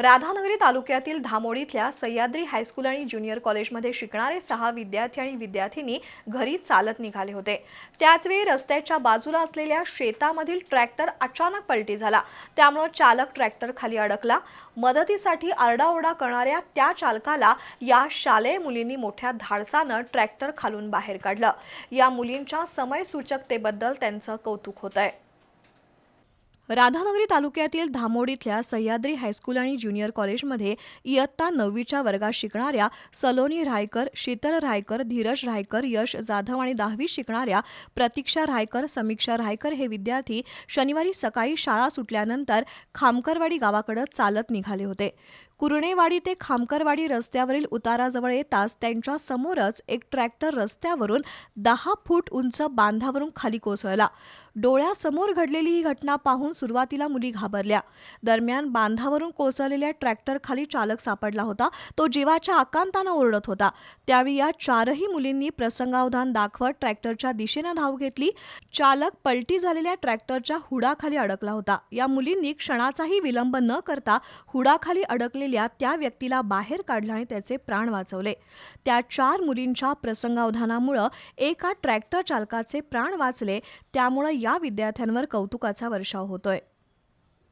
राधानगरी तालुक्यातील धामोडीतल्या सह्याद्री हायस्कूल आणि ज्युनियर कॉलेजमध्ये शिकणारे सहा विद्यार्थी आणि विद्यार्थिनी घरी चालत निघाले होते. त्याचवेळी रस्त्याच्या बाजूला असलेल्या शेतामधील ट्रॅक्टर अचानक पलटी झाला. त्यामुळे चालक ट्रॅक्टर खाली अडकला. मदतीसाठी आरडाओरडा करणाऱ्या त्या चालकाला या शालेय मुलींनी मोठ्या धाडसानं ट्रॅक्टर खालून बाहेर काढलं. या मुलींच्या समयसूचकतेबद्दल त्यांचं कौतुक होत आहे राधानगरी तालुक्यातील धामोडीतल्या सह्याद्री हायस्कूल आणि ज्युनियर कॉलेजमध्ये इयत्ता नववीच्या वर्गात शिकणाऱ्या सलोनी रायकर शीतल रायकर धीरज रायकर यश जाधव आणि दहावीत शिकणाऱ्या प्रतीक्षा रायकर समीक्षा रायकर हे विद्यार्थी शनिवारी सकाळी शाळा सुटल्यानंतर खामकरवाडी गावाकडे चालत निघाले होते. कुरणेवाडी ते खामकरवाडी रस्त्यावरील उताराजवळ येताच त्यांच्या समोरच एक ट्रॅक्टर रस्त्यावरून दहा फूट उंच बांधावरून खाली कोसळला. डोळ्यासमोर घडलेली ही घटना पाहून सुरुवातीला मुली घाबरल्या. दरम्यान बांधावरून कोसळलेल्या ट्रॅक्टर खाली चालक सापडला होता. तो जीवाच्या आकांतानं ओरडत होता. त्यावेळी या चारही मुलींनी प्रसंगावधान दाखवत ट्रॅक्टरच्या दिशेनं धाव घेतली. चालक पलटी झालेल्या ट्रॅक्टरच्या हुडाखाली अडकला होता. या मुलींनी क्षणाचाही विलंब न करता हुडाखाली अडकलेल्या त्या व्यक्तीला बाहेर काढला आणि त्याचे प्राण वाचवले. त्या चार मुलींच्या प्रसंगावधानामुळं एका ट्रॅक्टर चालकाचे प्राण वाचले. त्यामुळं या विद्यार्थ्यांवर कौतुकाचा वर्षाव होतो